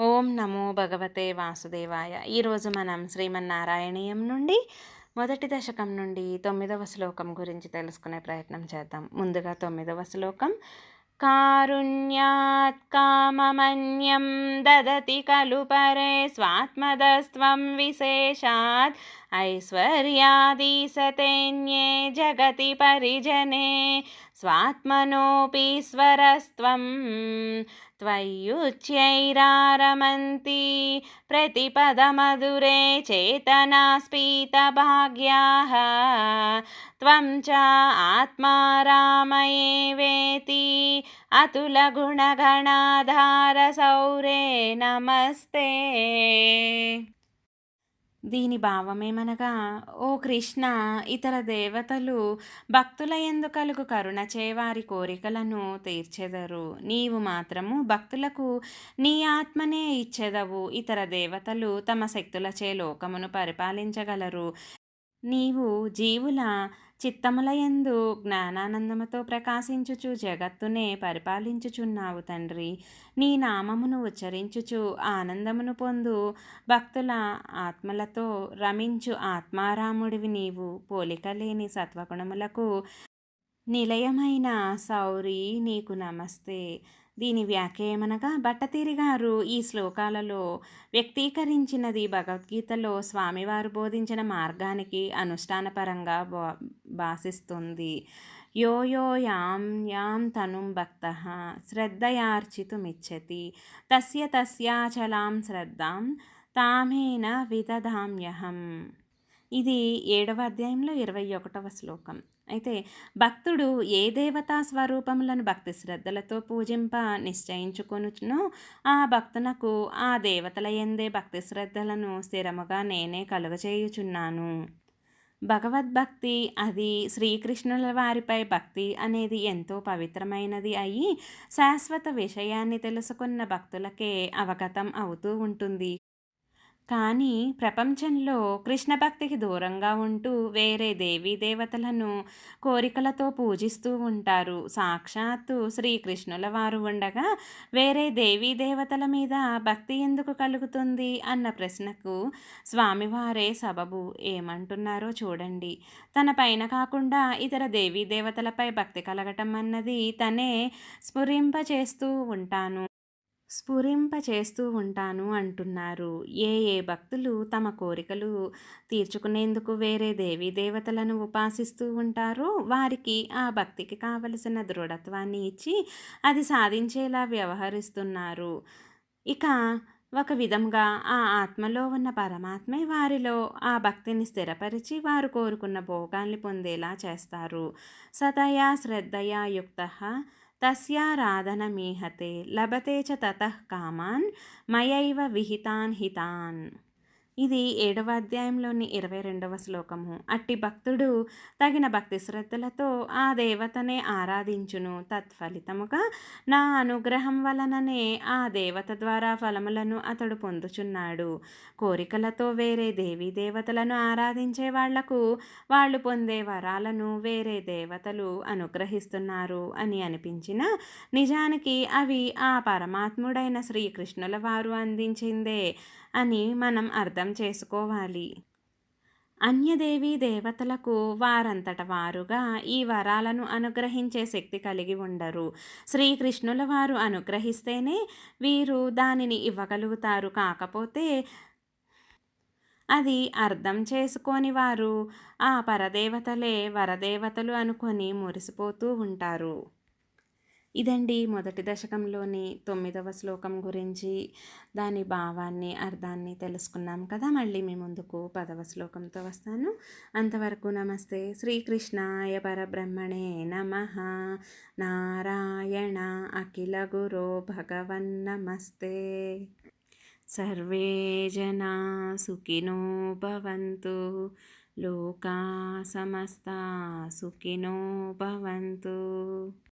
ఓం నమో భగవతే వాసుదేవాయ. ఈరోజు మనం శ్రీమన్నారాయణీయం నుండి మొదటి దశకం నుండి తొమ్మిదవ శ్లోకం గురించి తెలుసుకునే ప్రయత్నం చేద్దాం. ముందుగా తొమ్మిదవ శ్లోకం. కారుణ్యాత్ కామమన్యం దదతి కలు పరే స్వాత్మదస్వం విశేషాత్. ఐశ్వర్యాదీసతేన్యే జగతి పరిజనే స్వాత్మనోపీశ్వరస్వం स्वरस्त्वं त्वय्युच्यैरारमन्ति प्रतिपदमधुरे चेतनास्पीतभाग्याः त्वं च आत्मा रामयेवेति अतुलगुणगणाधारसौरे नमस्ते దీని భావమేమనగా ఓ కృష్ణ ఇతర దేవతలు భక్తుల ఎందు కలుగు కరుణచే వారి కోరికలను తీర్చెదరు. నీవు మాత్రము భక్తులకు నీ ఆత్మనే ఇచ్చెదవు. ఇతర దేవతలు తమ శక్తులచే లోకమును పరిపాలించగలరు. నీవు జీవుల చిత్తములయందు జ్ఞానానందముతో ప్రకాశించుచు జగత్తునే పరిపాలించుచున్నావు తండ్రి. నీ నామమును ఉచ్చరించుచు ఆనందమును పొందు భక్తుల ఆత్మలతో రమించు ఆత్మారాముడివి నీవు. పోలిక లేని సత్వగుణములకు నిలయమైన సౌరి నీకు నమస్తే. దీని వ్యాఖ్యేమనగా భట్టతిరి గారు ఈ శ్లోకాలలో వ్యక్తీకరించినది భగవద్గీతలో స్వామివారు బోధించిన మార్గానికి అనుష్ఠానపరంగా భాషిస్తుంది యో యో యాం యాం తనుం భక్త శ్రద్ధయార్చితుమిచ్చతి తస్య తస్యాచలాం శ్రద్ధాం తామేన విదధామ్యహం. ఇది ఏడవ అధ్యాయంలో ఇరవై ఒకటవ శ్లోకం. అయితే భక్తుడు ఏ దేవతా స్వరూపములను భక్తి శ్రద్ధలతో పూజింప నిశ్చయించుకొనుచునో ఆ భక్తునకు ఆ దేవతల ఎందే భక్తి శ్రద్ధలను స్థిరముగా నేనే కలుగచేయుచున్నాను భగవద్భక్తి అది శ్రీకృష్ణుల వారిపై భక్తి అనేది ఎంతో పవిత్రమైనది అయి శాశ్వత విషయాన్ని తెలుసుకున్న భక్తులకే అవగతం అవుతూ ఉంటుంది. కానీ ప్రపంచంలో కృష్ణ భక్తికి దూరంగా ఉంటూ వేరే దేవీ దేవతలను కోరికలతో పూజిస్తూ ఉంటారు. సాక్షాత్తు శ్రీకృష్ణుల వారు ఉండగా వేరే దేవీ దేవతల మీద భక్తి ఎందుకు కలుగుతుంది అన్న ప్రశ్నకు స్వామివారే సబబు. ఏమంటున్నారో చూడండి. తన పైన కాకుండా ఇతర దేవీ దేవతలపై భక్తి కలగటం అన్నది తనే స్ఫురింపచేస్తూ ఉంటాను. స్ఫురింప చేస్తూ ఉంటాను అంటున్నారు. ఏ ఏ భక్తులు తమ కోరికలు తీర్చుకునేందుకు వేరే దేవీ దేవతలను ఉపాసిస్తూ ఉంటారో వారికి ఆ భక్తికి కావలసిన దృఢత్వాన్ని ఇచ్చి అది సాధించేలా వ్యవహరిస్తున్నారు. ఇక ఒక విధంగా ఆ ఆత్మలో ఉన్న పరమాత్మే వారిలో ఆ భక్తిని స్థిరపరిచి వారు కోరుకున్న భోగాల్ని పొందేలా చేస్తారు. సతయా శ్రద్ధయా యుక్త తస్యారాధనమీహతే లభతే చ తతః కామాన్ మయైవ విహితాన్ హితాన్ ఇది ఏడవ అధ్యాయంలోని ఇరవై రెండవ శ్లోకము. అట్టి భక్తుడు తగిన భక్తి శ్రద్ధలతో ఆ దేవతనే ఆరాధించును. తత్ఫలితముగా నా అనుగ్రహం వలననే ఆ దేవత ద్వారా ఫలములను అతడు పొందుచున్నాడు. కోరికలతో వేరే దేవీ దేవతలను ఆరాధించే వాళ్ళకు వాళ్ళు పొందే వరాలను వేరే దేవతలు అనుగ్రహిస్తున్నారు అని అనిపించిన నిజానికి అవి ఆ పరమాత్ముడైన శ్రీకృష్ణుల వారు అందించిందే అని మనం అర్థం అర్థం చేసుకోవాలి. అన్యదేవి దేవతలకు వారంతట వారుగా ఈ వరాలను అనుగ్రహించే శక్తి కలిగి ఉండరు. శ్రీకృష్ణుల వారు అనుగ్రహిస్తేనే వీరు దానిని ఇవ్వగలుగుతారు. కాకపోతే అది అర్థం చేసుకొని వారు ఆ పరదేవతలే వరదేవతలు అనుకొని మురిసిపోతూ ఉంటారు. ఇదండి మొదటి దశకంలోని తొమ్మిదవ శ్లోకం గురించి. దాని భావాన్ని అర్థాన్ని తెలుసుకున్నాం కదా. మళ్ళీ మీ ముందుకు పదవ శ్లోకంతో వస్తాను. అంతవరకు నమస్తే. శ్రీకృష్ణాయ పరబ్రహ్మణే నమ. నారాయణ అఖిల గురో భగవన్నమస్తే సర్వే జనా సుఖినో భవంతు. లోకా సమస్త సుఖినో భవంతు.